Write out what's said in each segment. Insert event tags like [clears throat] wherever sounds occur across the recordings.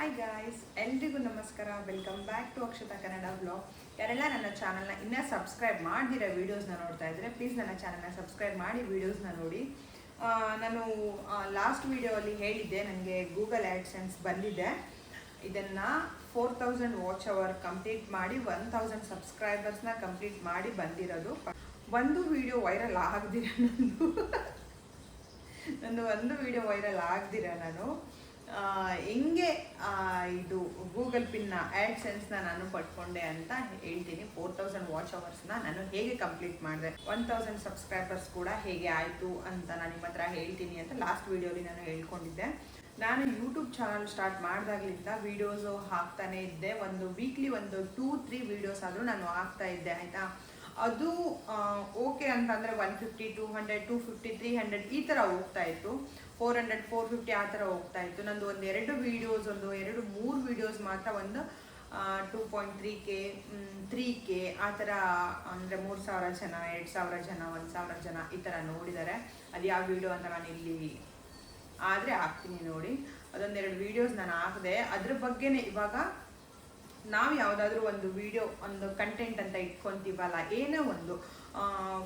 Hi guys ಎಲ್ರಿಗೂ ನಮಸ್ಕಾರ. Welcome back to Akshata Kannada blog ಯಾರೆಲ್ಲ ನನ್ನ ಚಾನಲ್ನ ಇನ್ನೂ ಸಬ್ಸ್ಕ್ರೈಬ್ ಮಾಡ್ದಿರೋ ವೀಡಿಯೋಸ್ನ ನೋಡ್ತಾ ಇದ್ರೆ ಪ್ಲೀಸ್ ನನ್ನ ಚಾನಲ್ನ ಸಬ್ಸ್ಕ್ರೈಬ್ ಮಾಡಿ ವೀಡಿಯೋಸ್ನ ನೋಡಿ. ನಾನು ಲಾಸ್ಟ್ ವೀಡಿಯೋಲ್ಲಿ ಹೇಳಿದ್ದೆ ನನಗೆ ಗೂಗಲ್ ಆ್ಯಡ್ಸೆನ್ಸ್ ಬಂದಿದೆ. ಇದನ್ನು four thousand watch hour complete ಮಾಡಿ ಒನ್ ತೌಸಂಡ್ ಸಬ್ಸ್ಕ್ರೈಬರ್ಸ್ನ ಕಂಪ್ಲೀಟ್ ಮಾಡಿ ಬಂದಿರೋದು. ಒಂದು ವೀಡಿಯೋ ವೈರಲ್ ಆಗದಿರ ನಂದು. [laughs] ನಂದು ಒಂದು ವಿಡಿಯೋ ವೈರಲ್ ಆಗ್ದಿರ ನಾನು. ಹೆಂಗೆ ಇದು ಗೂಗಲ್ ಪಿನ್ನ ಆ್ಯಡ್ಸೆನ್ಸ್ನ ನಾನು ಪಡ್ಕೊಂಡೆ ಅಂತ ಹೇಳ್ತೀನಿ. ಫೋರ್ ತೌಸಂಡ್ ವಾಚ್ ಅವರ್ಸ್ನ ನಾನು ಹೇಗೆ ಕಂಪ್ಲೀಟ್ ಮಾಡಿದೆ? ಒನ್ ತೌಸಂಡ್ ಸಬ್ಸ್ಕ್ರೈಬರ್ಸ್ ಕೂಡ ಹೇಗೆ ಆಯಿತು ಅಂತ ನಾನು ನಿಮ್ಮ ಹತ್ರ ಹೇಳ್ತೀನಿ ಅಂತ ಲಾಸ್ಟ್ ವೀಡಿಯೋಲಿ ನಾನು ಹೇಳ್ಕೊಂಡಿದ್ದೆ. ನಾನು ಯೂಟ್ಯೂಬ್ ಚಾನಲ್ ಸ್ಟಾರ್ಟ್ ಮಾಡಿದಾಗಲಿಂದ ವೀಡಿಯೋಸು ಹಾಕ್ತಾನೆ ಇದ್ದೆ. ಒಂದು ವೀಕ್ಲಿ ಒಂದು ಟೂ ತ್ರೀ ವೀಡಿಯೋಸ್ ಆದರೂ ನಾನು ಹಾಕ್ತಾ ಇದ್ದೆ, ಆಯಿತಾ? ಅದು ಓಕೆ ಅಂತಂದರೆ one fifty two hundred two fifty three hundred ಈ ಥರ ಹೋಗ್ತಾ ಇತ್ತು. ಫೋರ್ ಹಂಡ್ರೆಡ್ ಫೋರ್ ಫಿಫ್ಟಿ ಆ ಥರ ಹೋಗ್ತಾ ಇತ್ತು. ನಂದು ಒಂದು ಎರಡು ವೀಡಿಯೋಸ್ ಒಂದು ಎರಡು ಮೂರು ವೀಡಿಯೋಸ್ ಮಾತ್ರ ಒಂದು two point three K three K ಆ ಥರ ಅಂದರೆ ಮೂರು ಸಾವಿರ ಜನ, ಎರಡು ಸಾವಿರ ಜನ, ಒಂದು ಸಾವಿರ ಜನ ಈ ಥರ ನೋಡಿದ್ದಾರೆ. ಅದು ಯಾವ ವೀಡಿಯೋ ಅಂತ ನಾನು ಇಲ್ಲಿ ಆದರೆ ಹಾಕ್ತೀನಿ ನೋಡಿ. ಅದೊಂದೆರಡು ವೀಡಿಯೋಸ್ ನಾನು ಹಾಕಿದೆ. ಅದ್ರ ಬಗ್ಗೆನೇ ಇವಾಗ ನಾವು ಯಾವುದಾದ್ರೂ ಒಂದು ವಿಡಿಯೋ ಒಂದು ಕಂಟೆಂಟ್ ಅಂತ ಇಟ್ಕೊಂತೀವಲ್ಲ, ಏನೋ ಒಂದು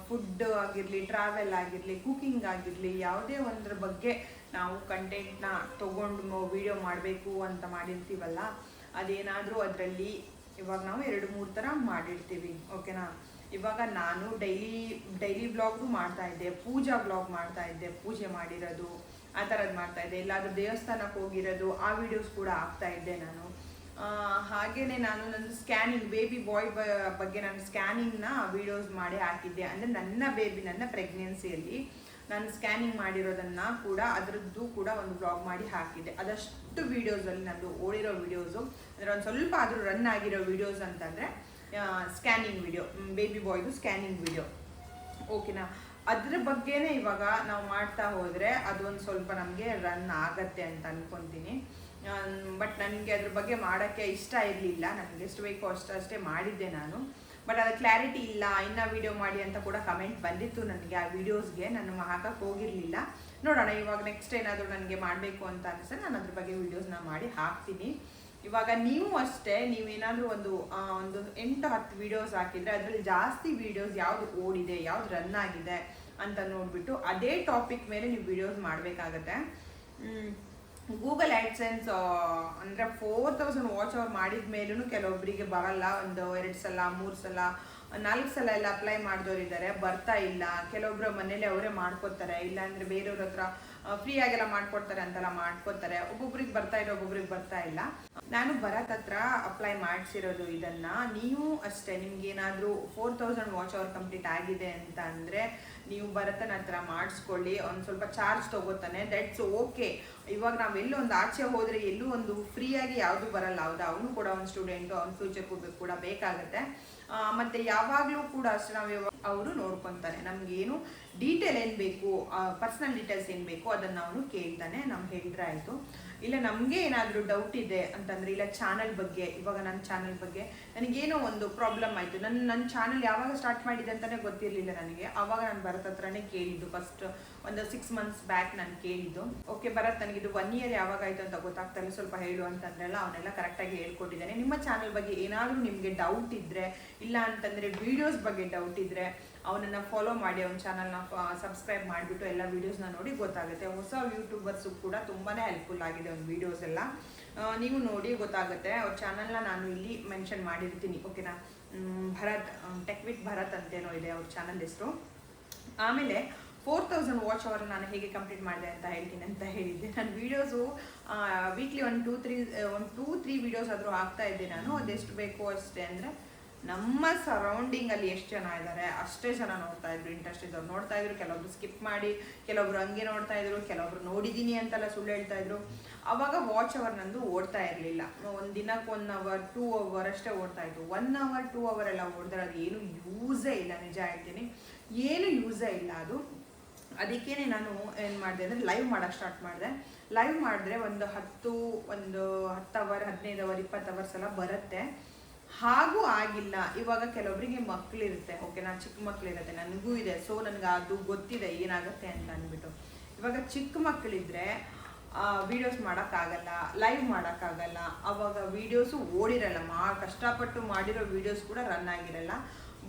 ಫುಡ್ ಆಗಿರಲಿ ಟ್ರಾವೆಲ್ ಆಗಿರಲಿ ಕುಕಿಂಗ್ ಆಗಿರಲಿ, ಯಾವುದೇ ಒಂದ್ರ ಬಗ್ಗೆ ನಾವು ಕಂಟೆಂಟ್ನ ತೊಗೊಂಡು ವಿಡಿಯೋ ಮಾಡಬೇಕು ಅಂತ ಮಾಡಿರ್ತೀವಲ್ಲ, ಅದೇನಾದರೂ ಅದರಲ್ಲಿ ಇವಾಗ ನಾವು ಎರಡು, ಮೂರು ಥರ ಮಾಡಿರ್ತೀವಿ ಓಕೆನಾ ಇವಾಗ ನಾನು ಡೈಲಿ ಡೈಲಿ ಬ್ಲಾಗು ಮಾಡ್ತಾ ಇದ್ದೆ, ಪೂಜಾ ಬ್ಲಾಗ್ ಮಾಡ್ತಾ ಇದ್ದೆ, ಪೂಜೆ ಮಾಡಿರೋದು, ಆ ಥರದ್ದು ಮಾಡ್ತಾ ಇದ್ದೆ, ಎಲ್ಲಾದರೂ ದೇವಸ್ಥಾನಕ್ಕೆ ಹೋಗಿರೋದು, ಆ ವಿಡಿಯೋಸ್ ಕೂಡ ಹಾಕ್ತಾ ಇದ್ದೆ ನಾನು. ಹಾಗೇನೆ ನಾನು ನನ್ನ ಸ್ಕ್ಯಾನಿಂಗ್ ಬೇಬಿ ಬಾಯ್ ಬಗ್ಗೆ ನಾನು ಸ್ಕ್ಯಾನಿಂಗ್ನ ವಿಡಿಯೋಸ್ ಮಾಡಿ ಹಾಕಿದ್ದೆ. ಅಂದರೆ ನನ್ನ ಬೇಬಿ ನನ್ನ ಪ್ರೆಗ್ನೆನ್ಸಿಯಲ್ಲಿ ನಾನು ಸ್ಕ್ಯಾನಿಂಗ್ ಮಾಡಿರೋದನ್ನ ಕೂಡ ಅದರದ್ದು ಕೂಡ ಒಂದು ಬ್ಲಾಗ್ ಮಾಡಿ ಹಾಕಿದ್ದೆ. ಅದಷ್ಟು ವೀಡಿಯೋಸಲ್ಲಿ ನಂದು ಓಡಿರೋ ವೀಡಿಯೋಸು ಅಂದರೆ ಒಂದು ಸ್ವಲ್ಪ ಆದರೂ ರನ್ ಆಗಿರೋ ವೀಡಿಯೋಸ್ ಅಂತಂದರೆ ಸ್ಕ್ಯಾನಿಂಗ್ ವಿಡಿಯೋ ಬೇಬಿ ಬಾಯ್ದು ಸ್ಕ್ಯಾನಿಂಗ್ ವಿಡಿಯೋ ಓಕೆನಾ ಅದ್ರ ಬಗ್ಗೆನೇ ಇವಾಗ ನಾವು ಮಾಡ್ತಾ ಹೋದರೆ ಅದೊಂದು ಸ್ವಲ್ಪ ನಮಗೆ ರನ್ ಆಗತ್ತೆ ಅಂತ ಅನ್ಕೊಂತೀನಿ. ಬಟ್ ನನಗೆ ಅದ್ರ ಬಗ್ಗೆ ಮಾಡೋಕ್ಕೆ ಇಷ್ಟ ಇರಲಿಲ್ಲ. ನನಗೆ ಎಷ್ಟು ಬೇಕೋ ಅಷ್ಟು, ಅಷ್ಟೇ ಮಾಡಿದ್ದೆ ನಾನು. ಬಟ್ ಅದು ಕ್ಲಾರಿಟಿ ಇಲ್ಲ. ಇನ್ನೂ ವಿಡಿಯೋ ಮಾಡಿ ಅಂತ ಕೂಡ ಕಮೆಂಟ್ ಬಂದಿತ್ತು ನನಗೆ ಆ ವೀಡಿಯೋಸ್ಗೆ ನಾನು ಹಾಕಕ್ಕೆ ಹೋಗಿರಲಿಲ್ಲ. ನೋಡೋಣ, ಇವಾಗ ನೆಕ್ಸ್ಟ್ ಏನಾದರೂ ನನಗೆ ಮಾಡಬೇಕು ಅಂತ ಅನಿಸಿದ್ರೆ ನಾನು ಅದ್ರ ಬಗ್ಗೆ ವೀಡಿಯೋಸ್ನ ಮಾಡಿ ಹಾಕ್ತೀನಿ. ಇವಾಗ ನೀವು ಅಷ್ಟೇ ನೀವೇನಾದರೂ ಒಂದು ಒಂದು ಎಂಟು, ಹತ್ತು ವಿಡಿಯೋಸ್ ಹಾಕಿದರೆ ಅದರಲ್ಲಿ ಜಾಸ್ತಿ ವಿಡಿಯೋಸ್ ಯಾವುದು ಓಡಿದೆ, ಯಾವ್ದು ರನ್ ಆಗಿದೆ ಅಂತ ನೋಡಿಬಿಟ್ಟು ಅದೇ ಟಾಪಿಕ್ ಮೇಲೆ ನೀವು ವಿಡಿಯೋಸ್ ಮಾಡಬೇಕಾಗತ್ತೆ. ಗೂಗಲ್ ಆ್ಯಡ್ಸೆನ್ಸ್ ಅಂದರೆ ಫೋರ್ ತೌಸಂಡ್ ವಾಚ್ ಅವರ್ ಮಾಡಿದ ಮೇಲೂ ಕೆಲವೊಬ್ಬರಿಗೆ ಬರಲ್ಲ. ಒಂದು ಎರಡು ಸಲ, ಮೂರು ಸಲ, ನಾಲ್ಕು ಸಲ ಎಲ್ಲ ಅಪ್ಲೈ ಮಾಡಿದವರಿದ್ದಾರೆ ಬರ್ತಾ ಇಲ್ಲ. ಕೆಲವೊಬ್ಬರು ಮನೇಲಿ ಅವರೇ ಮಾಡ್ಕೋತಾರೆ ಇಲ್ಲಾಂದರೆ ಬೇರೆಯವ್ರ ಹತ್ರ ಫ್ರೀ ಆಗೆಲ್ಲ ಮಾಡ್ಕೊಡ್ತಾರೆ ಅಂತೆಲ್ಲ ಮಾಡ್ಕೋತಾರೆ ಒಬ್ಬೊಬ್ರಿಗೆ ಬರ್ತಾ ಇಲ್ಲ, ಒಬ್ಬೊಬ್ರಿಗೆ ಬರ್ತಾ ಇಲ್ಲ. ನಾನು ಭರತ್ ಹತ್ರ ಅಪ್ಲೈ ಮಾಡಿಸಿರೋದು ಇದನ್ನ. ನೀವು ಅಷ್ಟೇ ನಿಮ್ಗೆ ಏನಾದರೂ four thousand watch hour complete ಆಗಿದೆ ಅಂತ ಅಂದರೆ ನೀವು ಭರತನ ಹತ್ರ ಮಾಡಿಸ್ಕೊಳ್ಳಿ ಒಂದು ಸ್ವಲ್ಪ ಚಾರ್ಜ್ ತಗೋತಾನೆ ದಟ್ಸ್ ಓಕೆ ಇವಾಗ ನಾವೆಲ್ಲೂ ಒಂದು ಆಚೆ ಹೋದರೆ ಎಲ್ಲೂ ಒಂದು ಫ್ರೀಯಾಗಿ ಯಾವುದು ಬರಲ್ಲ. ಹೌದಾ? ಅವನು ಕೂಡ ಒಂದು ಸ್ಟೂಡೆಂಟು ಅವ್ನ ಫ್ಯೂಚರ್ ಕೂಡ ಬೇಕಾಗುತ್ತೆ. ಮತ್ತೆ ಯಾವಾಗಲೂ ಕೂಡ ಅಷ್ಟೇ ನಾವು ಅವರು ನೋಡ್ಕೊತಾರೆ. ನಮಗೇನು ಡೀಟೇಲ್ ಏನು ಬೇಕು ಪರ್ಸ್ನಲ್ ಡೀಟೇಲ್ಸ್ ಏನು ಬೇಕು ಅದನ್ನು ಅವನು ಕೇಳ್ತಾನೆ ನಮ್ಗೆ ಹೇಳಿದ್ರೆ ಆಯಿತು. ಇಲ್ಲ, ನಮಗೆ ಏನಾದರೂ ಡೌಟ್ ಇದೆ ಅಂತಂದರೆ, ಇಲ್ಲ ಚಾನಲ್ ಬಗ್ಗೆ, ಇವಾಗ ನನ್ನ ಚಾನಲ್ ಬಗ್ಗೆ ನನಗೇನೋ ಒಂದು ಪ್ರಾಬ್ಲಮ್ ಆಯಿತು. ನನ್ನ ನನ್ನ ಚಾನಲ್ ಯಾವಾಗ ಸ್ಟಾರ್ಟ್ ಮಾಡಿದೆ ಅಂತಲೇ ಗೊತ್ತಿರಲಿಲ್ಲ ನನಗೆ. ಆವಾಗ ನಾನು ಭರತ್ ಹತ್ರನೇ ಕೇಳಿದ್ದು ಫಸ್ಟ್ ಒಂದು ಸಿಕ್ಸ್ ಮಂತ್ಸ್ ಬ್ಯಾಕ್ ನಾನು ಕೇಳಿದ್ದು. ಓಕೆ ಭರತ್ ಇದು ಒನ್ ಇಯರ್ ಯಾವಾಗ ಆಯ್ತು ಅಂತ ಗೊತ್ತಾಗ್ತಾ ಇಲ್ಲ. ಸ್ವಲ್ಪ ಹೇಳು ಅಂತಂದ್ರೆಲ್ಲ ಅವನ್ನೆಲ್ಲ ಕರೆಕ್ಟಾಗಿ ಹೇಳ್ಕೊಟ್ಟಿದ್ದಾನೆ. ನಿಮ್ಮ ಚಾನಲ್ ಬಗ್ಗೆ ಏನಾದರೂ ನಿಮಗೆ ಡೌಟ್ ಇದ್ದರೆ ಇಲ್ಲ ಅಂತಂದರೆ ವಿಡಿಯೋಸ್ ಬಗ್ಗೆ ಡೌಟ್ ಇದ್ದರೆ ಅವನನ್ನು ಫಾಲೋ ಮಾಡಿ, ಅವನ ಚಾನಲ್ನ ಸಬ್ಸ್ಕ್ರೈಬ್ ಮಾಡಿಬಿಟ್ಟು ಎಲ್ಲ ವೀಡಿಯೋಸ್ನ ನೋಡಿ ಗೊತ್ತಾಗುತ್ತೆ. ಹೊಸ ಯೂಟ್ಯೂಬರ್ಸು ಕೂಡ ತುಂಬಾ ಹೆಲ್ಪ್ಫುಲ್ ಆಗಿದೆ ಅವ್ನ ವೀಡಿಯೋಸ್ ಎಲ್ಲ. ನೀವು ನೋಡಿ ಗೊತ್ತಾಗುತ್ತೆ. ಅವ್ರ ಚಾನಲ್ನ ನಾನು ಇಲ್ಲಿ ಮೆನ್ಷನ್ ಮಾಡಿರ್ತೀನಿ. ಓಕೆನಾ ಭರತ್ ಟೆಕ್ ವಿತ್ ಭರತ್ ಅಂತೇನೋ ಇದೆ ಅವ್ರ ಚಾನಲ್ ಹೆಸರು. ಆಮೇಲೆ ಫೋರ್ ತೌಸಂಡ್ ವಾಚ್ ಅವರ್ ನಾನು ಹೇಗೆ ಕಂಪ್ಲೀಟ್ ಮಾಡಿದೆ ಅಂತ ಹೇಳ್ತೀನಿ ಅಂತ ಹೇಳಿದ್ದೆ. ನನ್ನ ವೀಡಿಯೋಸು ವೀಕ್ಲಿ ಒಂದು ಟೂ ತ್ರೀ ಒಂದು ಟೂ ತ್ರೀ ವೀಡಿಯೋಸ್ ಆದರೂ ಆಗ್ತಾ ಇದ್ದೆ ನಾನು. ಅದೆಷ್ಟು ಬೇಕು ಅಷ್ಟೇ ಅಂದರೆ ನಮ್ಮ ಸರೌಂಡಿಂಗಲ್ಲಿ ಎಷ್ಟು ಜನ ಇದ್ದಾರೆ ಅಷ್ಟೇ ಜನ ನೋಡ್ತಾ ಇದ್ರು ಇಂಟ್ರೆಸ್ಟ್ ಇದ್ದವ್ರು ನೋಡ್ತಾ ಇದ್ರು, ಕೆಲವೊಬ್ರು ಸ್ಕಿಪ್ ಮಾಡಿ, ಕೆಲವೊಬ್ರು ಹಂಗೆ ನೋಡ್ತಾ ಇದ್ರು, ಕೆಲವೊಬ್ರು ನೋಡಿದ್ದೀನಿ ಅಂತೆಲ್ಲ ಸುಳ್ಳು ಹೇಳ್ತಾ ಇದ್ರು. ಅವಾಗ ವಾಚ್ ಅವರ್ ನಂದು ಓಡ್ತಾ ಇರಲಿಲ್ಲ. ಒಂದು ದಿನಕ್ಕೆ ಒನ್ ಅವರ್ ಟೂ ಅವರ್ ಅಷ್ಟೇ ಓಡ್ತಾ ಇತ್ತು. ಒನ್ ಅವರ್ ಟೂ ಅವರ್ ಎಲ್ಲ ಓಡಿದ್ರೆ ಅದು ಏನು ಯೂಸೇ ಇಲ್ಲ, ನಿಜ ಹೇಳ್ತೀನಿ. ಏನು ಯೂಸೇ ಇಲ್ಲ ಅದು. ಅದಕ್ಕೇನೆ ನಾನು ಏನು ಮಾಡಿದೆ ಅಂದರೆ ಲೈವ್ ಮಾಡೋಕ್ಕೆ ಸ್ಟಾರ್ಟ್ ಮಾಡಿದೆ. ಲೈವ್ ಮಾಡಿದ್ರೆ ಒಂದು ಹತ್ತು ಒಂದು ಹತ್ತು ಅವರ್ ಹದಿನೈದು ಅವರ್ ಇಪ್ಪತ್ತು ಅವರ್ಸ್ ಎಲ್ಲ ಬರುತ್ತೆ. ಹಾಗೂ ಆಗಿಲ್ಲ. ಇವಾಗ ಕೆಲವೊಬ್ಬರಿಗೆ ಮಕ್ಕಳಿರುತ್ತೆ ಓಕೆ, ನಾನು ಚಿಕ್ಕ ಮಕ್ಕಳಿರುತ್ತೆ ನನಗೂ ಇದೆ. ಸೊ ನನಗೆ ಅದು ಗೊತ್ತಿದೆ, ಏನಾಗುತ್ತೆ ಅಂತ ಅಂದ್ಬಿಟ್ಟು. ಇವಾಗ ಚಿಕ್ಕ ಮಕ್ಕಳಿದ್ರೆ ವೀಡಿಯೋಸ್ ಮಾಡೋಕ್ಕಾಗಲ್ಲ ಲೈವ್ ಮಾಡೋಕ್ಕಾಗಲ್ಲ. ಅವಾಗ ವೀಡಿಯೋಸು ಓಡಿರಲ್ಲ. ಮಾ ಕಷ್ಟಪಟ್ಟು ಮಾಡಿರೋ ವೀಡಿಯೋಸ್ ಕೂಡ ರನ್ ಆಗಿರಲ್ಲ.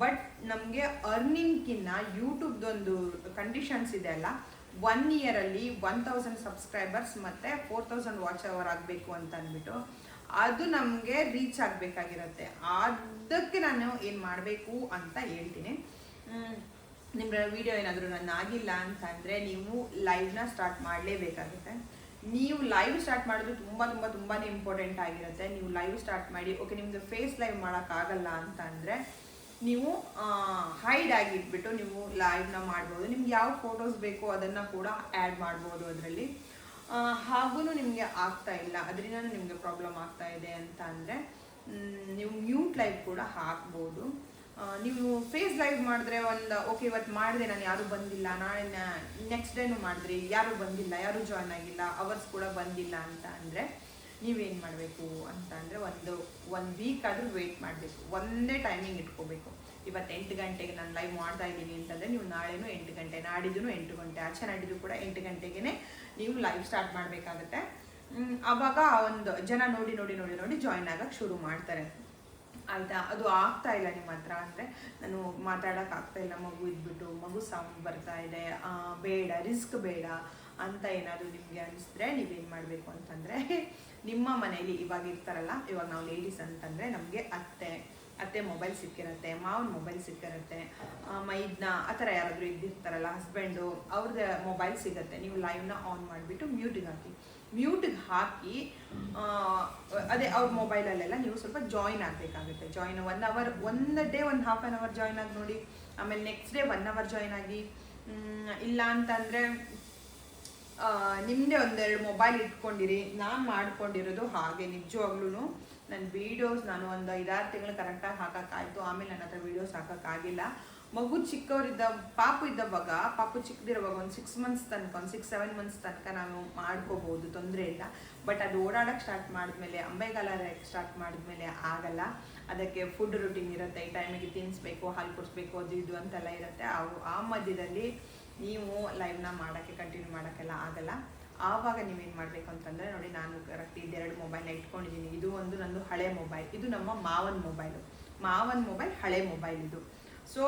ಬಟ್ ನಮಗೆ ಅರ್ನಿಂಗ್ಕಿನ್ನ ಯೂಟ್ಯೂಬ್ದೊಂದು ಕಂಡೀಷನ್ಸ್ ಇದೆ ಅಲ್ಲ. ಒನ್ ಇಯರಲ್ಲಿ ಒನ್ ತೌಸಂಡ್ ಸಬ್ಸ್ಕ್ರೈಬರ್ಸ್ ಮತ್ತು ಫೋರ್ ತೌಸಂಡ್ ವಾಚ್ ಅವರ್ ಆಗಬೇಕು ಅಂತ ಅಂದ್ಬಿಟ್ಟು. ಅದು ನಮಗೆ ರೀಚ್ ಆಗಬೇಕಾಗಿರುತ್ತೆ. ಅದಕ್ಕೆ ನಾನು ಏನು ಮಾಡಬೇಕು ಅಂತ ಹೇಳ್ತೀನಿ. ನಿಮ್ಮ ವಿಡಿಯೋ ಏನಾದರೂ ನನ್ನ ಆಗಿಲ್ಲ ಅಂತಂದರೆ ನೀವು ಲೈವ್ನ ಸ್ಟಾರ್ಟ್ ಮಾಡಲೇಬೇಕಾಗುತ್ತೆ. ನೀವು ಲೈವ್ ಸ್ಟಾರ್ಟ್ ಮಾಡೋದು ತುಂಬ ತುಂಬ ತುಂಬಾ ಇಂಪಾರ್ಟೆಂಟ್ ಆಗಿರುತ್ತೆ. ನೀವು ಲೈವ್ ಸ್ಟಾರ್ಟ್ ಮಾಡಿ ಓಕೆ ನಿಮ್ಮದು ಫೇಸ್ ಲೈವ್ ಮಾಡೋಕ್ಕಾಗಲ್ಲ ಅಂತಂದರೆ ನೀವು ಹೈಡ್ ಆಗಿಟ್ಬಿಟ್ಟು ನೀವು ಲೈವ್ನ ಮಾಡ್ಬೋದು. ನಿಮ್ಗೆ ಯಾವ ಫೋಟೋಸ್ ಬೇಕೋ ಅದನ್ನು ಕೂಡ ಆ್ಯಡ್ ಮಾಡ್ಬೋದು ಅದರಲ್ಲಿ. ಹಾಗೂ ನಿಮಗೆ ಆಗ್ತಾ ಇಲ್ಲ. ಅದರಿಂದ ನಿಮಗೆ ಪ್ರಾಬ್ಲಮ್ ಆಗ್ತಾ ಇದೆ ಅಂತ ಅಂದರೆ ನೀವು ಮ್ಯೂಟ್ ಲೈವ್ ಕೂಡ ಹಾಕ್ಬೋದು. ನೀವು ಫೇಸ್ ಲೈವ್ ಮಾಡಿದ್ರೆ ಒಂದು ಓಕೆ ಇವತ್ತು ಮಾಡಿದೆ, ನಾನು ಯಾರೂ ಬಂದಿಲ್ಲ ನಾಳೆ ನೆಕ್ಸ್ಟ್ ಡೇನು ಮಾಡಿದ್ರಿ, ಯಾರೂ ಬಂದಿಲ್ಲ, ಯಾರೂ ಜಾಯ್ನ್ ಆಗಿಲ್ಲ ಅವರ್ಸ್ ಕೂಡ ಬಂದಿಲ್ಲ ಅಂತ ಅಂದರೆ ನೀವೇನು ಮಾಡಬೇಕು ಅಂತ ಅಂದರೆ ಒಂದು ಒಂದು ವೀಕ್ ಆದರೂ ವೆಯ್ಟ್ ಮಾಡಬೇಕು. ಒಂದೇ ಟೈಮಿಂಗ್ ಇಟ್ಕೋಬೇಕು. ಇವತ್ತು ಎಂಟು ಗಂಟೆಗೆ ನಾನು ಲೈವ್ ಮಾಡ್ತಾ ಇದ್ದೀನಿ ಅಂತಂದರೆ ನೀವು ನಾಳೆನೂ ಎಂಟು ಗಂಟೆ ನಾಡಿದ್ದು ಎಂಟು ಗಂಟೆ, ಆಚೆ ನಾಡಿದ್ದು ಕೂಡ ಎಂಟು ಗಂಟೆಗೇ ನೀವು ಲೈವ್ ಸ್ಟಾರ್ಟ್ ಮಾಡಬೇಕಾಗತ್ತೆ. ಆವಾಗ ಒಂದು ಜನ ನೋಡಿ ನೋಡಿ ನೋಡಿ ನೋಡಿ ಜಾಯ್ನ್ ಆಗಕ್ಕೆ ಶುರು ಮಾಡ್ತಾರೆ. ಆಯಿತಾ? ಅದು ಆಗ್ತಾ ಇಲ್ಲ ನಿಮ್ಮ ಹತ್ರ ಅಂದರೆ ನಾನು ಮಾತಾಡೋಕೆ ಆಗ್ತಾ ಇಲ್ಲ. ಮಗು ಇದ್ಬಿಟ್ಟು, ಮಗು ಸೌಂಡ್ ಬರ್ತಾ ಇದೆ. ಬೇಡ ರಿಸ್ಕ್ ಬೇಡ ಅಂತ ಏನಾದರೂ ನಿಮಗೆ ಅನಿಸಿದ್ರೆ ನೀವೇನು ಮಾಡಬೇಕು ಅಂತಂದರೆ [laughs] ನಿಮ್ಮ ಮನೇಲಿ ಇವಾಗ ಇರ್ತಾರಲ್ಲ, ಇವಾಗ ನಾವು ಲೇಡೀಸ್ ಅಂತಂದರೆ ನಮಗೆ ಅತ್ತೆ. ಅತ್ತೆ ಮೊಬೈಲ್ ಸಿಕ್ಕಿರತ್ತೆ, ಮಾವನ ಮೊಬೈಲ್ ಸಿಕ್ಕಿರತ್ತೆ ಮೈದ್ನ ಆ ಥರ ಯಾರಾದರೂ ಇದ್ದಿರ್ತಾರಲ್ಲ ಹಸ್ಬೆಂಡು ಅವ್ರದ್ದು ಮೊಬೈಲ್ ಸಿಗುತ್ತೆ. ನೀವು ಲೈವ್ನ ಆನ್ ಮಾಡಿಬಿಟ್ಟು ಮ್ಯೂಟಿಗೆ ಹಾಕಿ. ಮ್ಯೂಟಿಗೆ ಹಾಕಿ ಅದೇ ಅವ್ರ ಮೊಬೈಲಲ್ಲೆಲ್ಲ ನೀವು ಸ್ವಲ್ಪ ಜಾಯಿನ್ ಆಗಬೇಕಾಗುತ್ತೆ. ಜಾಯಿನ್ ಒನ್ ಅವರ್ ಒಂದು ಡೇ ಒಂದು ಹಾಫ್ ಆನ್ ಅವರ್ ಜಾಯ್ನ್ ಆಗಿ ನೋಡಿ. ಆಮೇಲೆ next day one hour join ಆಗಿ. ಇಲ್ಲ ಅಂತಂದರೆ ನಿಮ್ಮದೇ ಒಂದೆರಡು ಮೊಬೈಲ್ ಇಟ್ಕೊಂಡಿರಿ. ನಾನು ಮಾಡ್ಕೊಂಡಿರೋದು ಹಾಗೆ ನಿಜವಾಗ್ಲೂ ನನ್ನ ವೀಡಿಯೋಸ್ ನಾನು ಒಂದು ಐದಾರು ತಿಂಗಳು ಕರೆಕ್ಟಾಗಿ ಹಾಕೋಕ್ಕಾಯಿತು. ಆಮೇಲೆ ನನ್ನ ಹತ್ರ ವೀಡಿಯೋಸ್ ಹಾಕೋಕ್ಕಾಗಿಲ್ಲ. ಮಗು ಚಿಕ್ಕವರಿದ್ದ, ಪಾಪು ಇದ್ದವಾಗ, ಪಾಪು ಚಿಕ್ಕದಿರುವಾಗ ಒಂದು ಸಿಕ್ಸ್ ಮಂತ್ಸ್ ತನಕ, ಒಂದು ಸಿಕ್ಸ್ ಸೆವೆನ್ ಮಂತ್ಸ್ ತನಕ ನಾನು ಮಾಡ್ಕೋಬೋದು ತೊಂದರೆ ಇಲ್ಲ. ಬಟ್ ಅದು ಓಡಾಡೋಕ್ಕೆ ಸ್ಟಾರ್ಟ್ ಮಾಡಿದ್ಮೇಲೆ ಅಂಬೆಗಾಲ ಸ್ಟಾರ್ಟ್ ಮಾಡಿದ್ಮೇಲೆ ಆಗಲ್ಲ. ಅದಕ್ಕೆ ಫುಡ್ ರುಟೀನ್ ಇರುತ್ತೆ, ಈ ಟೈಮಿಗೆ ತಿನ್ನಿಸ್ಬೇಕು ಹಾಲು ಕುಡಿಸ್ಬೇಕು, ಅದು ಇದು ಅಂತೆಲ್ಲ ಇರುತ್ತೆ. ಅವು ಆ ಮಧ್ಯದಲ್ಲಿ ನೀವು ಲೈವ್ನ ಮಾಡೋಕ್ಕೆ ಕಂಟಿನ್ಯೂ ಮಾಡೋಕ್ಕೆಲ್ಲ ಆಗಲ್ಲ. ಆವಾಗ ನೀವೇನು ಮಾಡಬೇಕು ಅಂತಂದರೆ ನೋಡಿ ನಾನು ಕರೆಕ್ಟ್ ಇದೆರಡು ಮೊಬೈಲ್ನ ಇಟ್ಕೊಂಡಿದ್ದೀನಿ ಇದು ಒಂದು ನಂದು ಹಳೆ ಮೊಬೈಲ್ ಇದು ನಮ್ಮ ಮಾವನ ಮೊಬೈಲು ಮಾವನ ಮೊಬೈಲ್ ಹಳೆ ಮೊಬೈಲ್ ಇದು. ಸೊ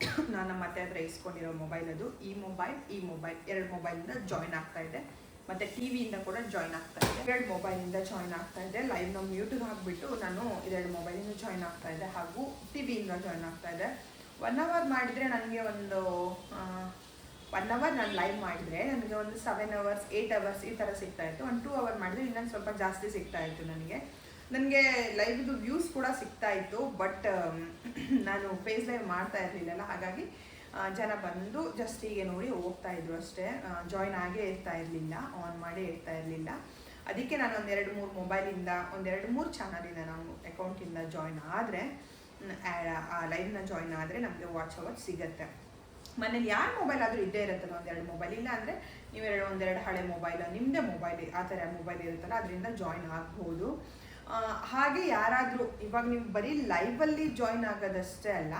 [coughs] ನಾನು ನಮ್ಮ ಹತ್ರ ಇಸ್ಕೊಂಡಿರೋ ಮೊಬೈಲ್ ಅದು. ಈ ಮೊಬೈಲ್ ಈ ಮೊಬೈಲ್ ಎರಡು ಮೊಬೈಲಿಂದ ಜಾಯ್ನ್ ಆಗ್ತಾ ಇದೆ. ಮತ್ತು ಟಿ ವಿಯಿಂದ ಕೂಡ ಜಾಯ್ನ್ ಆಗ್ತಾ ಇದೆ. ಎರಡು ಮೊಬೈಲಿಂದ ಜಾಯ್ನ್ ಆಗ್ತಾ ಇದೆ. ಲೈವ್ನ ಮ್ಯೂಟಿಗೆ ಹಾಕ್ಬಿಟ್ಟು ನಾನು ಇದೆರಡು ಮೊಬೈಲಿಂದ ಜಾಯ್ನ್ ಆಗ್ತಾ ಇದೆ. ಹಾಗೂ ಟಿ ವಿಯಿಂದ ಜಾಯ್ನ್ ಆಗ್ತಾ ಇದೆ. ಒನ್ ಅವರ್ ಮಾಡಿದರೆ ನನಗೆ ಒಂದು ಒನ್ ಅವರ್ ನಾನು ಲೈವ್ ಮಾಡಿದರೆ ನನಗೆ ಒಂದು ಸೆವೆನ್ ಅವರ್ಸ್ ಏಟ್ ಅವರ್ಸ್ ಈ ಥರ ಸಿಗ್ತಾ ಇತ್ತು. ಒಂದು ಟೂ ಅವರ್ ಮಾಡಿದ್ರೆ ಇನ್ನೊಂದು ಸ್ವಲ್ಪ ಜಾಸ್ತಿ ಸಿಗ್ತಾ ಇತ್ತು ನನಗೆ. ನನಗೆ ಲೈವ್ದು ವ್ಯೂಸ್ ಕೂಡ ಸಿಗ್ತಾ ಇತ್ತು ಬಟ್ [clears throat] ನಾನು ಫೇಸ್ ಲೈವ್ ಮಾಡ್ತಾ ಇರಲಿಲ್ಲಲ್ಲ, ಹಾಗಾಗಿ ಜನ ಬಂದು ಜಸ್ಟ್ ಹೀಗೆ ನೋಡಿ ಹೋಗ್ತಾ ಇದ್ರು ಅಷ್ಟೇ. ಜಾಯ್ನ್ ಆಗೇ ಇರ್ತಾ ಇರಲಿಲ್ಲ ಆನ್ ಮಾಡೇ ಇರ್ತಾ ಇರಲಿಲ್ಲ. ಅದಕ್ಕೆ ನಾನು ಒಂದೆರಡು ಮೂರು ಮೊಬೈಲಿಂದ ಒಂದೆರಡು ಮೂರು ಚಾನಲಿಂದ ನಾವು ಅಕೌಂಟಿಂದ ಜಾಯ್ನ್ ಆದರೆ ಆ ಲೈವ್ನ ಜಾಯ್ನ್ ಆದರೆ ನಮಗೆ ವಾಚ್ ಅವರ್ ಸಿಗತ್ತೆ. ಮನೇಲಿ ಯಾರ ಮೊಬೈಲ್ ಆದರೂ ಇದ್ದೇ ಇರುತ್ತಲ್ಲ ಒಂದೆರಡು ಮೊಬೈಲ್ ಇಲ್ಲ ಅಂದರೆ ನೀವೆರಡು ಒಂದೆರಡು ಹಳೆ ಮೊಬೈಲ್ ನಿಮ್ಮದೇ ಮೊಬೈಲ್ ಆ ಥರ ಮೊಬೈಲ್ ಇರುತ್ತಲ್ಲ, ಅದರಿಂದ ಜಾಯ್ನ್ ಆಗ್ಬೋದು. ಹಾಗೆ ಯಾರಾದರೂ, ಇವಾಗ ನೀವು ಬರೀ ಲೈವಲ್ಲಿ ಜಾಯ್ನ್ ಆಗೋದಷ್ಟೇ ಅಲ್ಲ,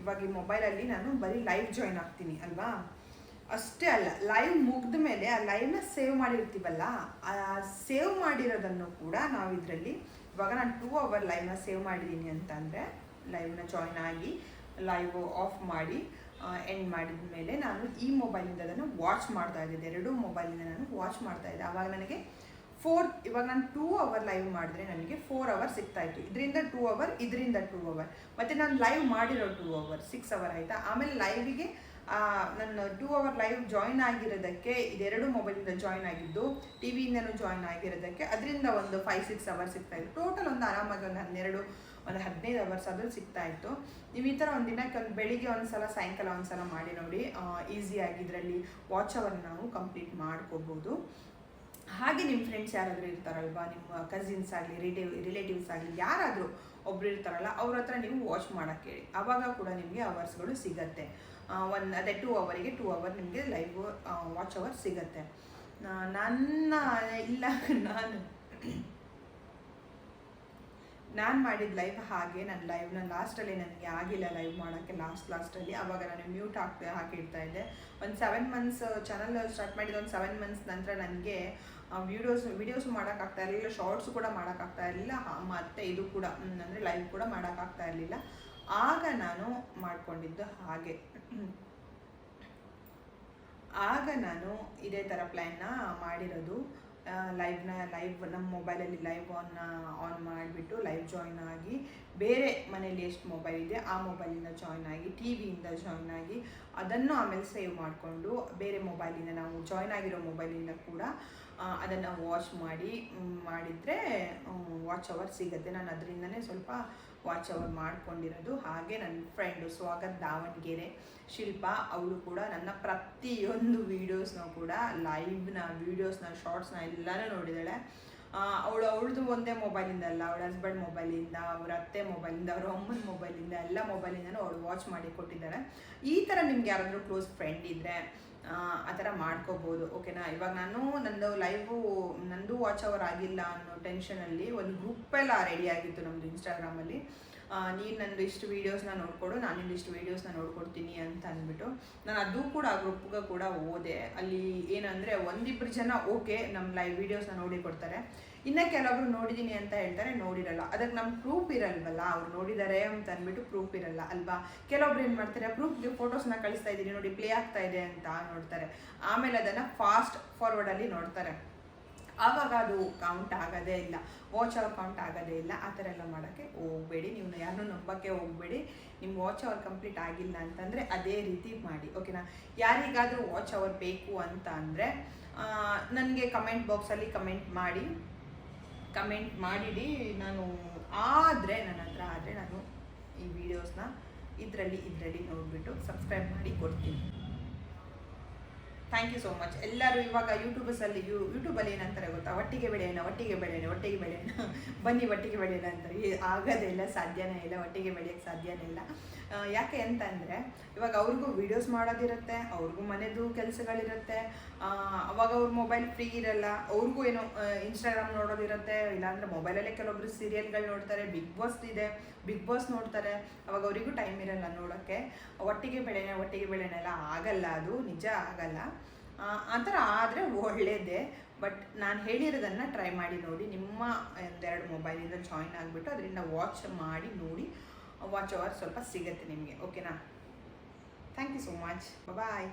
ಇವಾಗ ಈ ಮೊಬೈಲಲ್ಲಿ ನಾನು ಬರೀ ಲೈವ್ ಜಾಯ್ನ್ ಆಗ್ತೀನಿ ಅಲ್ವಾ? ಅಷ್ಟೇ ಅಲ್ಲ ಲೈವ್ ಮುಗ್ದ ಮೇಲೆ ಆ ಲೈವ್ನ ಸೇವ್ ಮಾಡಿರ್ತೀವಲ್ಲ, ಆ ಸೇವ್ ಮಾಡಿರೋದನ್ನು ಕೂಡ ನಾವು ಇದರಲ್ಲಿ, ಇವಾಗ ನಾನು ಟೂ ಅವರ್ ಲೈವ್ನ ಸೇವ್ ಮಾಡಿದ್ದೀನಿ ಅಂತಂದರೆ ಲೈವ್ನ ಜಾಯ್ನ್ ಆಗಿ ಲೈವ್ ಆಫ್ ಮಾಡಿ ಎಂಡ್ ಮಾಡಿದ ಮೇಲೆ ನಾನು ಈ ಮೊಬೈಲಿಂದ ಅದನ್ನು ವಾಚ್ ಮಾಡ್ತಾ ಇದ್ದೆ. ಎರಡೂ ಮೊಬೈಲಿಂದ ನಾನು ವಾಚ್ ಮಾಡ್ತಾ ಇದ್ದೆ. ಆವಾಗ ನನಗೆ ಫೋರ್ ಇವಾಗ ನಾನು ಟೂ ಅವರ್ ಲೈವ್ ಮಾಡಿದ್ರೆ ನನಗೆ ಫೋರ್ ಅವರ್ ಸಿಗ್ತಾ ಇತ್ತು. ಇದರಿಂದ ಟೂ ಅವರ್ ಇದರಿಂದ ಟೂ ಅವರ್ ಮತ್ತು ನಾನು ಲೈವ್ ಮಾಡಿರೋ ಟೂ ಅವರ್ ಸಿಕ್ಸ್ ಅವರ್ ಆಯಿತಾ? ಆಮೇಲೆ ಲೈವಿಗೆ ನನ್ನ ಟೂ ಅವರ್ ಲೈವ್ ಜಾಯಿನ್ ಆಗಿರೋದಕ್ಕೆ ಇದೆರಡು ಮೊಬೈಲಿಂದ ಜಾಯ್ನ್ ಆಗಿದ್ದು ಟಿ ವಿಯಿಂದನೂ ಜಾಯ್ನ್ ಆಗಿರೋದಕ್ಕೆ, ಅದರಿಂದ ಒಂದು ಫೈವ್ ಸಿಕ್ಸ್ ಅವರ್ಸ್ ಸಿಗ್ತಾ ಇತ್ತು. ಟೋಟಲ್ ಒಂದು ಆರಾಮಾಗಿ ಒಂದು ಹನ್ನೆರಡು ಒಂದು ಹದಿನೈದು ಅವರ್ಸ್ ಆದರೂ ಸಿಗ್ತಾ ಇತ್ತು. ನೀವು ಈ ಥರ ಒಂದು ದಿನಕ್ಕೆ ಒಂದು ಬೆಳಿಗ್ಗೆ ಒಂದು ಸಲ, ಸಾಯಂಕಾಲ ಒಂದು ಸಲ ಮಾಡಿ ನೋಡಿ ಈಸಿಯಾಗಿ ಇದರಲ್ಲಿ ವಾಚ್ ಅವರ್ ನಾವು ಕಂಪ್ಲೀಟ್ ಮಾಡ್ಕೋಬೋದು. ಹಾಗೆ ನಿಮ್ಮ ಫ್ರೆಂಡ್ಸ್ ಯಾರಾದರೂ ಇರ್ತಾರಲ್ವಾ, ನಿಮ್ಮ ಕಸಿನ್ಸ್ ಆಗಲಿ ರಿಲೇಟಿವ್ ರಿಲೇಟಿವ್ಸ್ ಆಗಲಿ, ಯಾರಾದರೂ ಒಬ್ರು ಇರ್ತಾರಲ್ಲ, ಅವ್ರ ಹತ್ರ ನೀವು ವಾಚ್ ಮಾಡೋಕ್ಕೆ ಹೇಳಿ. ಆವಾಗ ಕೂಡ ನಿಮಗೆ ಅವರ್ಸ್ಗಳು ಸಿಗತ್ತೆ. ಒಂದು, ಅದೇ ಟೂ ಅವರಿಗೆ ಟೂ ಅವರ್ ನಿಮಗೆ ಲೈವ್ ವಾಚ್ ಅವರ್ ಸಿಗತ್ತೆ. ನನ್ನ, ಇಲ್ಲ, ನಾನು. ನಾನು ಮಾಡಿದ ಲೈವ್ ಹಾಗೆ ನನ್ನ ಲೈವ್ನ ಲಾಸ್ಟಲ್ಲಿ ನನಗೆ ಆಗಿಲ್ಲ ಲೈವ್ ಮಾಡೋಕ್ಕೆ ಲಾಸ್ಟ್ ಲಾಸ್ಟಲ್ಲಿ ಆವಾಗ ನಾನು ಮ್ಯೂಟ್ ಹಾಕಿ ಹಾಕಿಡ್ತಾ ಇದ್ದೆ. ಒಂದು ಸೆವೆನ್ ಮಂತ್ಸ್ ಚಾನಲ್ ಸ್ಟಾರ್ಟ್ ಮಾಡಿದ ಒಂದು ಸೆವೆನ್ ಮಂತ್ಸ್ ನಂತರ ನನಗೆ ವೀಡಿಯೋಸ್ ವೀಡಿಯೋಸ್ ಮಾಡೋಕ್ಕಾಗ್ತಾ ಇರಲಿಲ್ಲ ಶಾರ್ಟ್ಸ್ ಕೂಡ ಮಾಡೋಕ್ಕಾಗ್ತಾ ಇರಲಿಲ್ಲ ಮತ್ತು ಇದು ಕೂಡ ಅಂದರೆ ಲೈವ್ ಕೂಡ ಮಾಡೋಕ್ಕಾಗ್ತಾ ಇರಲಿಲ್ಲ. ಆಗ ನಾನು ಮಾಡ್ಕೊಂಡಿದ್ದು ಹಾಗೆ. ಆಗ ನಾನು ಇದೇ ಥರ ಪ್ಲ್ಯಾನ್ನ ಮಾಡಿರೋದು. ಲೈವ್ನ ಲೈವ್ ನಮ್ಮ ಮೊಬೈಲಲ್ಲಿ ಲೈವ್ ಆನ್ ಆನ್ ಮಾಡಿಬಿಟ್ಟು ಲೈವ್ ಜಾಯ್ನ್ ಆಗಿ ಬೇರೆ ಮನೇಲಿ ಎಷ್ಟು ಮೊಬೈಲ್ ಇದೆ ಆ ಮೊಬೈಲಿಂದ ಜಾಯ್ನ್ ಆಗಿ ಟಿ ವಿಯಿಂದ ಜಾಯ್ನ್ ಆಗಿ ಅದನ್ನು ಆಮೇಲೆ ಸೇವ್ ಮಾಡಿಕೊಂಡು ಬೇರೆ ಮೊಬೈಲಿಂದ ನಾವು ಜಾಯ್ನ್ ಆಗಿರೋ ಮೊಬೈಲಿಂದ ಕೂಡ ಅದನ್ನು ವಾಚ್ ಮಾಡಿ ಮಾಡಿದರೆ ವಾಚ್ ಅವರ್ ಸಿಗುತ್ತೆ. ನಾನು ಅದರಿಂದನೇ ಸ್ವಲ್ಪ ವಾಚ್ ಅವರ್ ಮಾಡ್ಕೊಂಡಿರೋದು. ಹಾಗೆ ನನ್ನ ಫ್ರೆಂಡು ಸ್ವಾಗತ್ ದಾವಣಗೆರೆ, ಶಿಲ್ಪ, ಅವಳು ಕೂಡ ನನ್ನ ಪ್ರತಿಯೊಂದು ವೀಡಿಯೋಸ್ನ ಕೂಡ ಲೈವ್ನ ವೀಡಿಯೋಸ್ನ ಶಾರ್ಟ್ಸ್ನ ಎಲ್ಲನೂ ನೋಡಿದ್ದಾಳೆ ಅವಳು ಅವಳದು ಒಂದೇ ಮೊಬೈಲಿಂದ ಅಲ್ಲ, ಅವಳ ಹಸ್ಬೆಂಡ್ ಮೊಬೈಲಿಂದ ಅವ್ರ ಅತ್ತೆ ಮೊಬೈಲಿಂದ ಅವ್ರ ಅಮ್ಮನ ಮೊಬೈಲಿಂದ ಎಲ್ಲ ಮೊಬೈಲಿಂದನೂ ಅವಳು ವಾಚ್ ಮಾಡಿ ಕೊಟ್ಟಿದ್ದಾಳೆ ಈ ಥರ ನಿಮ್ಗೆ ಯಾರಾದರೂ ಕ್ಲೋಸ್ ಫ್ರೆಂಡ್ ಇದ್ದರೆ ಆ ಥರ ಮಾಡ್ಕೋಬೋದು. ಓಕೆನಾ? ಇವಾಗ ನಾನು ನಂದು ಲೈವು ನಂದು ವಾಚ್ ಅವರ್ ಆಗಿಲ್ಲ ಅನ್ನೋ ಟೆನ್ಷನಲ್ಲಿ ಒಂದು ಗ್ರೂಪೆಲ್ಲ ರೆಡಿ ಆಗಿತ್ತು ನಮ್ಮದು ಇನ್ಸ್ಟಾಗ್ರಾಮಲ್ಲಿ ನೀನು ನಂದು ಇಷ್ಟು ವೀಡಿಯೋಸ್ನ ನೋಡ್ಕೊಡು, ನಾನು ಇಷ್ಟು ವೀಡಿಯೋಸ್ನ ನೋಡ್ಕೊಡ್ತೀನಿ ಅಂತ ಅಂದ್ಬಿಟ್ಟು ನಾನು ಅದು ಕೂಡ ಆ ಗ್ರೂಪ್ಗೆ ಕೂಡ ಓದೆ. ಅಲ್ಲಿ ಏನಂದರೆ ಒಂದಿಬ್ಬರು ಜನ ಓಕೆ ನಮ್ಮ ಲೈವ್ ವೀಡಿಯೋಸ್ನ ನೋಡಿ ಕೊಡ್ತಾರೆ. ಇನ್ನು ಕೆಲವರು ನೋಡಿದ್ದೀನಿ ಅಂತ ಹೇಳ್ತಾರೆ, ನೋಡಿರಲ್ಲ. ಅದಕ್ಕೆ ನಮ್ಮ ಪ್ರೂಫ್ ಇರಲ್ವಲ್ಲ? ಅವ್ರು ನೋಡಿದ್ದಾರೆ ಅಂತ ಅಂದ್ಬಿಟ್ಟು ಪ್ರೂಫ್ ಇರಲ್ಲ ಅಲ್ವಾ? ಕೆಲವೊಬ್ರು ಏನು ಮಾಡ್ತಾರೆ ಪ್ರೂಫ್ಗೆ ಫೋಟೋಸ್ನ ಕಳಿಸ್ತಾ ಇದ್ದೀನಿ, ನೋಡಿ ಪ್ಲೇ ಆಗ್ತಾ ಇದೆ ಅಂತ ನೋಡ್ತಾರೆ. ಆಮೇಲೆ ಅದನ್ನು ಫಾಸ್ಟ್ ಫಾರ್ವರ್ಡಲ್ಲಿ ನೋಡ್ತಾರೆ. ಆವಾಗ ಅದು ಕೌಂಟ್ ಆಗೋದೇ ಇಲ್ಲ. ವಾಚ್ ಅವರ್ ಕೌಂಟ್ ಆಗೋದೇ ಇಲ್ಲ. ಆ ಥರ ಎಲ್ಲ ಮಾಡೋಕ್ಕೆ ಹೋಗಬೇಡಿ. ನೀವು ಯಾರನ್ನೂ ನಂಬೋಕ್ಕೆ ಹೋಗಬೇಡಿ. ನಿಮ್ಮ ವಾಚ್ ಅವರ್ ಕಂಪ್ಲೀಟ್ ಆಗಿಲ್ಲ ಅಂತಂದರೆ ಅದೇ ರೀತಿ ಮಾಡಿ. ಓಕೆನಾ ಯಾರಿಗಾದರೂ ವಾಚ್ ಅವರ್ ಬೇಕು ಅಂತ ಅಂದರೆ ನನಗೆ ಕಮೆಂಟ್ ಬಾಕ್ಸಲ್ಲಿ ಕಮೆಂಟ್ ಮಾಡಿ. ಕಮೆಂಟ್ ಮಾಡಿಡಿ. ನಾನು ಆದರೆ ನನ್ನ ಹತ್ರ ಆದರೆ ನಾನು ಈ ವಿಡಿಯೋಸ್ನ ಇದರಲ್ಲಿ ಇದರಲ್ಲಿ ನೋಡಿಬಿಟ್ಟು ಸಬ್ಸ್ಕ್ರೈಬ್ ಮಾಡಿ ಕೊಡ್ತೀನಿ. ಥ್ಯಾಂಕ್ ಯು ಸೋ ಮಚ್ ಎಲ್ಲರೂ ಇವಾಗ ಯೂಟ್ಯೂಬಸ್ಸಲ್ಲಿ ಯೂ ಯೂಟ್ಯೂಬಲ್ಲಿ ಏನಂತಾರೆ ಗೊತ್ತಾ? ಒಟ್ಟಿಗೆ ಬೆಳೆಯೋಣ ಒಟ್ಟಿಗೆ ಬೆಳೆಯೋಣ ಒಟ್ಟಿಗೆ ಬೆಳೆಯೋಣ. [laughs] ಬನ್ನಿ, ಒಟ್ಟಿಗೆ ಬೆಳೆಯೋಣ ಅಂತಾರೆ. ಆಗೋದಿಲ್ಲ ಸಾಧ್ಯನೇ ಇಲ್ಲ, ಒಟ್ಟಿಗೆ ಬೆಳೆಯೋಕ್ಕೆ ಸಾಧ್ಯನೇ ಇಲ್ಲ. ಯಾಕೆ ಅಂತ ಅಂದರೆ ಇವಾಗ ಅವ್ರಿಗೂ ವೀಡಿಯೋಸ್ ಮಾಡೋದಿರುತ್ತೆ, ಅವ್ರಿಗೂ ಮನೆದು ಕೆಲಸಗಳಿರುತ್ತೆ. ಅವಾಗ ಅವ್ರ ಮೊಬೈಲ್ ಫ್ರೀ ಇರಲ್ಲ. ಅವ್ರಿಗೂ ಏನೋ ಇನ್ಸ್ಟಾಗ್ರಾಮ್ ನೋಡೋದಿರುತ್ತೆ. ಇಲ್ಲಾಂದರೆ ಮೊಬೈಲಲ್ಲೇ ಕೆಲವೊಬ್ರು ಸೀರಿಯಲ್ಗಳು ನೋಡ್ತಾರೆ. ಬಿಗ್ ಬಾಸ್ ಇದೆ. ಬಿಗ್ ಬಾಸ್ ನೋಡ್ತಾರೆ. ಅವಾಗ ಅವರಿಗೂ ಟೈಮ್ ಇರಲ್ಲ ನೋಡೋಕ್ಕೆ. ಒಟ್ಟಿಗೆ ಬೆಳೆಯೋಣ ಒಟ್ಟಿಗೆ ಬೆಳೆಯೋಣ ಎಲ್ಲ ಆಗಲ್ಲ ಅದು. ನಿಜ ಆಗಲ್ಲ. ಆ ಥರ ಆದರೆ ಒಳ್ಳೆಯದೇ ಬಟ್ ನಾನು ಹೇಳಿರೋದನ್ನು ಟ್ರೈ ಮಾಡಿ ನೋಡಿ. ನಿಮ್ಮ ಒಂದೆರಡು ಮೊಬೈಲಿಂದ ಜಾಯಿನ್ ಆಗಿಬಿಟ್ಟು ಅದರಿಂದ ವಾಚ್ ಮಾಡಿ ನೋಡಿ. ವಾಚ್ ಅವರ್ ಸ್ವಲ್ಪ ಸಿಗುತ್ತೆ ನಿಮಗೆ. ಓಕೆನಾ thank you so much bye